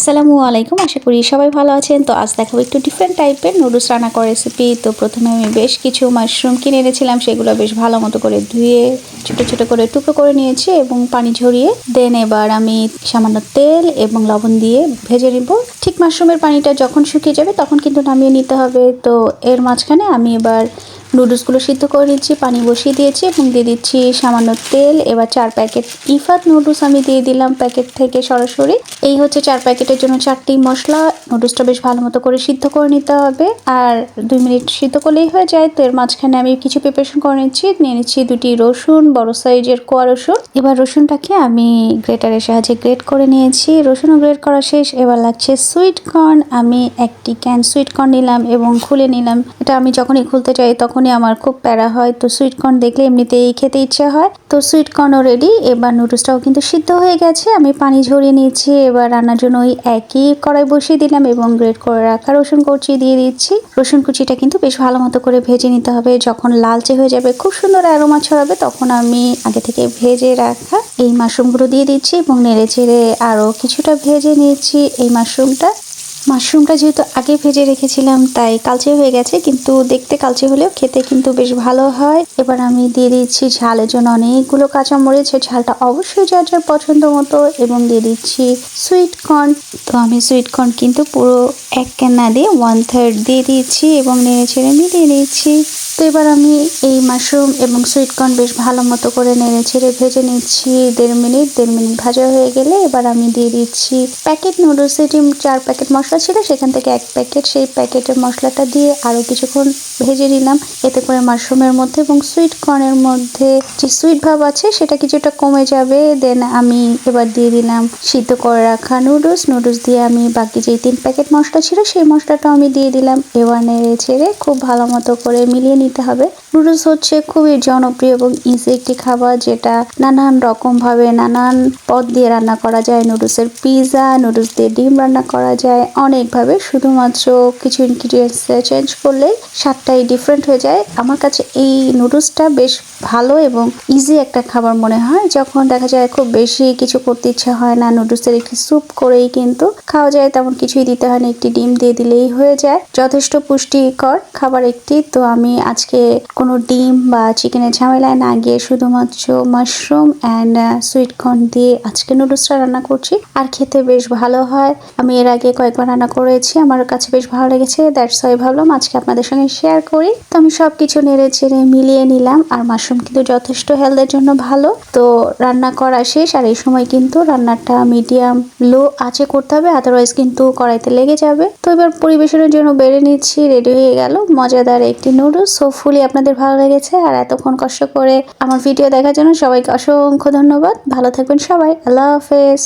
আসসালামু আলাইকুম, আশা করি সবাই ভালো আছেন। তো আজ দেখাবো একটু ডিফারেন্ট টাইপের নুডলস রান্না করার রেসিপি তো প্রথমে আমি বেশ কিছু মাশরুম কিনে এনেছিলাম, সেগুলো বেশ ভালো মতো করে ধুয়ে ছোট ছোট করে টুকরো করে নিয়েছি এবং পানি ঝরিয়ে দেন এবার আমি সামান্য তেল এবং লবণ দিয়ে ভেজে নিব। ঠিক মাশরুমের পানিটা যখন শুকিয়ে যাবে তখন কিন্তু নামিয়ে নিতে হবে। তো এর মাঝখানে আমি এবার নুডলসগুলো সিদ্ধ করে নিচ্ছি, পানি বসিয়ে দিয়েছি এবং দিয়ে দিচ্ছি সামান্য তেল। এবার চার প্যাকেট ইফাত নুডলস আমি দিয়ে দিলাম প্যাকেট থেকে সরাসরি। এই হচ্ছে চার প্যাকেটের জন্য চারটি মশলা। নুডলসটা বেশ ভালো মতো করে সিদ্ধ করে নিতে হবে। আর দুই মিনিট সিদ্ধ করলেই হয়ে যায়। তো এর মাঝখানে আমি কিছু প্রিপারেশন করে নিচ্ছি। নিয়ে নিচ্ছি দুটি রসুন, বড় সাইজের কোয়া রসুন। এবার রসুনটাকে আমি গ্রেটারের সাহায্যে গ্রেট করে নিয়েছি। রসুনও গ্রেট করা শেষ। এবার লাগছে সুইট কর্ন আমি একটি ক্যান সুইট কর্ন নিলাম এবং খুলে নিলাম। এটা আমি যখনই খুলতে চাই তখনই আমার খুব প্যারা হয়। তো সুইট কর্ন দেখলে এমনিতেই খেতে ইচ্ছে হয়। তো সুইট কর্নও রেডি এবার নুডলসটাও কিন্তু সিদ্ধ হয়ে গেছে। আমি পানি ঝরিয়ে নিয়েছি, এবার রান্নার জন্য ওই একই কড়াই বসিয়ে দিলাম এবং গ্রেট করে রাখা রসুন কুচি দিয়ে দিচ্ছি। রসুন কুচিটা কিন্তু বেশ ভালো মতো করে ভেজে নিতে হবে। যখন লালচে হয়ে যাবে, খুব সুন্দর অ্যারোমা ছড়াবে, তখন আমি আগে থেকে ভেজে রাখা এই মাশরুমগুলো দিয়ে দিচ্ছি এবং নেড়ে চেড়ে আরও কিছুটা ভেজে নিয়েছি এই মাশরুমটা মাশরুমটা যেহেতু আগে ভেজে রেখেছিলাম, তাই কালচে হয়ে গেছে, কিন্তু দেখতে কালচে হলেও খেতে কিন্তু বেশ ভালো হয়। এবার আমি দিয়ে দিচ্ছি ঝালের জন্য অনেকগুলো কাঁচা মরিচ ঝালটা অবশ্যই যার যার পছন্দ মতো, এবং দিয়ে দিচ্ছি সুইট কর্ন তো আমি সুইট কর্ন কিন্তু পুরো এক কেনা দিয়ে ওয়ান থার্ড দিয়ে দিচ্ছি, এবং নেড়ে ছেড়ে মিলিয়ে নিচ্ছি। তো এবার আমি এই মাশরুম এবং সুইটকর্ন বেশ ভালো মতো করে নেড়ে ছেড়ে ভেজে নিচ্ছি দেড় মিনিট। দেড় মিনিট ভাজা হয়ে গেলে এবার আমি দিয়ে দিচ্ছি প্যাকেট নুডলস যেটি চার প্যাকেট মশলা ছিল সেখান থেকে এক প্যাকেট সেই প্যাকেটের মশলাটা দিয়ে আরও কিছুক্ষণ ভেজে নিলাম। এতে করে মাশরুমের মধ্যে এবং সুইটকর্নের মধ্যে যে সুইট ভাব আছে সেটা কিছুটা কমে যাবে। দেন আমি এবার দিয়ে দিলাম সিদ্ধ করে রাখা নুডলস নুডলস দিয়ে আমি বাকি যেই তিন প্যাকেট মশলা ছিল সেই মশলাটা আমি দিয়ে দিলাম। এবার নেড়ে ছেড়ে খুব ভালো মতো করে মিলিয়ে নিতে হবে। নুডলস হচ্ছে খুবই জনপ্রিয় এবং ইজি একটি খাবার যেটা নানান রকম ভাবে নানান পদ দিয়ে রান্না করা যায়। নুডলসের পিজা নুডলস দিয়ে ডিম রান্না করা যায়। অনেকভাবে শুধুমাত্র কিছু ইনগ্রিডিয়েন্টস চেঞ্জ করলেই স্বাদটাই ডিফারেন্ট হয়ে যায়। আমার কাছে এই নুডলসটা বেশ ভালো এবং ইজি একটা খাবার মনে হয়। যখন দেখা যায় খুব বেশি কিছু করতে ইচ্ছা হয় না নুডলসের একটি স্যুপ করেই কিন্তু খাওয়া যায়, তেমন কিছুই দিতে হয় না। একটি ডিম দিয়ে দিলেই হয়ে যায়। যথেষ্ট পুষ্টিকর খাবার একটি। তো আমি আজকে কোনো ডিম বা চিকেনের ঝামেলায় না গিয়ে শুধুমাত্র মাশরুম অ্যান্ড সুইট কর্ন দিয়ে আজকে নুডলসটা রান্না করছি। আর খেতে বেশ ভালো হয়। আমি এর আগে কয়েকবার রান্না করেছি। আমার কাছে বেশ ভালো লেগেছে। দ্যাটস ওয়াই ভাবলাম আজকে আপনাদের সঙ্গে শেয়ার করি। তো আমি সব কিছু নেড়ে চেড়ে মিলিয়ে নিলাম। আর মাশরুম কিন্তু যথেষ্ট হেলথের জন্য ভালো। তো রান্না করা শেষ। আর এই সময় কিন্তু রান্নাটা মিডিয়াম লো আঁচে করতে হবে। আদারওয়াইজ কিন্তু কড়াইতে লেগে যাবে। তো এবার পরিবেশনের জন্য বেড়ে নিচ্ছি। রেডি হয়ে গেল। মজাদার একটি নুডলস হোপফুলি আপনাদের ভালো লেগেছে আর এতক্ষণ কষ্ট করে আমার ভিডিও দেখার জন্য সবাইকে অসংখ্য ধন্যবাদ। ভালো থাকবেন সবাই। আল্লাহ হাফেজ।